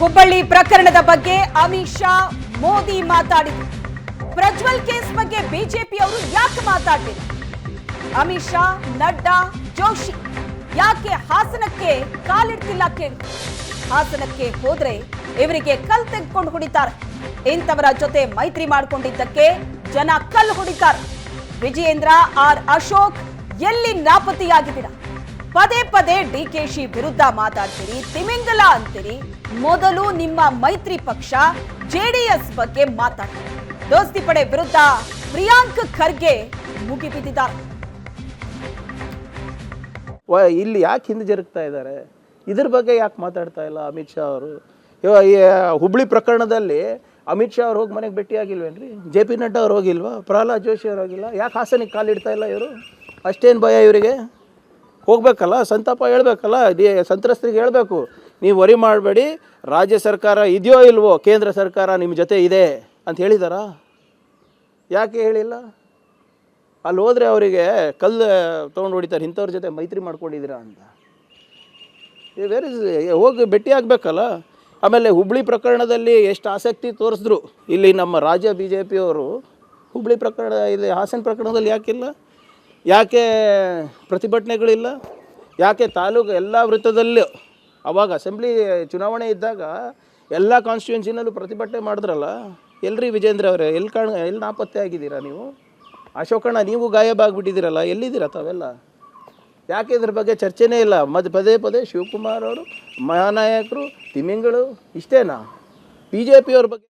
ಹುಬ್ಬಳ್ಳಿ ಪ್ರಕರಣದ ಬಗ್ಗೆ ಅಮಿತ್ ಶಾ, ಮೋದಿ ಮಾತಾಡಿದರು. ಪ್ರಜ್ವಲ್ ಕೇಸ್ ಬಗ್ಗೆ ಬಿಜೆಪಿಯವರು ಯಾಕೆ ಮಾತಾಡಿದರು ಅಮಿತ್ ಶಾ, ನಡ್ಡಾ, ಜೋಶಿ ಯಾಕೆ ಹಾಸನಕ್ಕೆ ಕಾಲಿಡ್ತಿಲ್ಲ ಕೇಳಿ ಹಾಸನಕ್ಕೆ ಹೋದ್ರೆ ಇವರಿಗೆ ಕಲ್ ತೆಗೆದುಕೊಂಡು ಹೊಡಿತಾರೆ. ಇಂಥವರ ಜೊತೆ ಮೈತ್ರಿ ಮಾಡಿಕೊಂಡಿದ್ದಕ್ಕೆ ಜನ ಕಲ್ಲು ಹೊಡಿತಾರೆ. ವಿಜಯೇಂದ್ರ ಆರ್ ಅಶೋಕ್ ಎಲ್ಲಿ ನಾಪತ್ತೆಯಾಗಿದ್ದೀರಾ? ಪದೇ ಪದೇ ಶಿ ವಿರುದ್ಧ ಮಾತಾಡ್ತೀರಿ, ತಿಮಿಂಗಲ ಅಂತೀರಿ, ಮೊದಲು ನಿಮ್ಮ ಮೈತ್ರಿ ಪಕ್ಷ ಜೆಡಿಎಸ್ ಬಗ್ಗೆ ಮಾತಾಡಿ ದೋಸ್ತಿ ಪಡೆ ವಿರುದ್ಧ ಪ್ರಿಯಾಂಕ್ ಖರ್ಗೆ ಮುಗಿಬಿದ್ದಿದ್ದಾರೆ. ಇಲ್ಲಿ ಯಾಕೆ ಹಿಂದೆ ಜರುಗ್ತಾ ಇದ್ದಾರೆ? ಇದ್ರ ಬಗ್ಗೆ ಯಾಕೆ ಮಾತಾಡ್ತಾ ಇಲ್ಲ ಅಮಿತ್ ಶಾ ಅವರು? ಹುಬ್ಳಿ ಪ್ರಕರಣದಲ್ಲಿ ಅಮಿತ್ ಶಾ ಅವ್ರು ಹೋಗಿ ಮನೆಗೆ ಭೇಟಿಯಾಗಿಲ್ವೇನ್ರಿ? ಜೆ ಪಿ ನಡ್ಡಾ ಅವ್ರು ಹೋಗಿಲ್ವಾ? ಪ್ರಹ್ಲಾದ್ ಜೋಶಿ ಅವ್ರು ಹೋಗಿಲ್ಲ? ಯಾಕೆ ಹಾಸನಿಗೆ ಕಾಲಿಡ್ತಾ ಇಲ್ಲ ಇವರು? ಅಷ್ಟೇನು ಭಯ ಇವರಿಗೆ? ಹೋಗ್ಬೇಕಲ್ಲ, ಸಂತಾಪ ಹೇಳ್ಬೇಕಲ್ಲ ಡಿ ಸಂತ್ರಸ್ತರಿಗೆ ಹೇಳಬೇಕು. ನೀವು ವರಿ ಮಾಡಬೇಡಿ, ರಾಜ್ಯ ಸರ್ಕಾರ ಇದೆಯೋ ಇಲ್ವೋ, ಕೇಂದ್ರ ಸರ್ಕಾರ ನಿಮ್ಮ ಜೊತೆ ಇದೆ ಅಂತ ಹೇಳಿದಾರಾ? ಯಾಕೆ ಹೇಳಿಲ್ಲ? ಅಲ್ಲಿ ಹೋದರೆ ಅವರಿಗೆ ಕಲ್ಲು ತೊಗೊಂಡು ಹೊಡಿತಾರೆ, ಇಂಥವ್ರ ಜೊತೆ ಮೈತ್ರಿ ಮಾಡ್ಕೊಂಡಿದ್ದೀರಾ ಅಂತ. ವೇರ್ ಇಸ್ ಹೋಗಿ ಭೇಟಿ ಆಗಬೇಕಲ್ಲ. ಆಮೇಲೆ ಹುಬ್ಳಿ ಪ್ರಕರಣದಲ್ಲಿ ಎಷ್ಟು ಆಸಕ್ತಿ ತೋರಿಸಿದ್ರು. ಇಲ್ಲಿ ನಮ್ಮ ರಾಜ್ಯ ಬಿ ಜೆ ಪಿಯವರು ಹುಬ್ಳಿ ಪ್ರಕರಣ, ಇಲ್ಲಿ ಹಾಸನ ಪ್ರಕರಣದಲ್ಲಿ ಯಾಕಿಲ್ಲ? ಯಾಕೆ ಪ್ರತಿಭಟನೆಗಳಿಲ್ಲ? ಯಾಕೆ ತಾಲೂಕು ಎಲ್ಲ ವೃತ್ತದಲ್ಲೂ ಅವಾಗ ಅಸೆಂಬ್ಲಿ ಚುನಾವಣೆ ಇದ್ದಾಗ ಎಲ್ಲ ಕಾನ್ಸ್ಟಿಟ್ಯೂನ್ಸಿನಲ್ಲೂ ಪ್ರತಿಭಟನೆ ಮಾಡಿದ್ರಲ್ಲ? ಎಲ್ರಿ ವಿಜೇಂದ್ರ ಅವರೇ ಎಲ್ಲಿ ಕಾಣ ಎಲ್ಲಿ ನಾಪತ್ತೆ ಆಗಿದ್ದೀರಾ ನೀವು? ಅಶೋಕಣ್ಣ, ನೀವು ಗಾಯಬಾಗ್ಬಿಟ್ಟಿದ್ದೀರಲ್ಲ ಎಲ್ಲಿದ್ದೀರಾ ತಾವೆಲ್ಲ? ಯಾಕೆ ಇದ್ರ ಬಗ್ಗೆ ಚರ್ಚೆನೇ ಇಲ್ಲ? ಮದ್, ಪದೇ ಪದೇ ಶಿವಕುಮಾರ್ ಅವರು, ಮಹಾನಾಯಕರು, ತಿಮಿಂಗಳು, ಇಷ್ಟೇನಾ? ಬಿ ಜೆ ಪಿಯವ್ರ ಬಗ್ಗೆ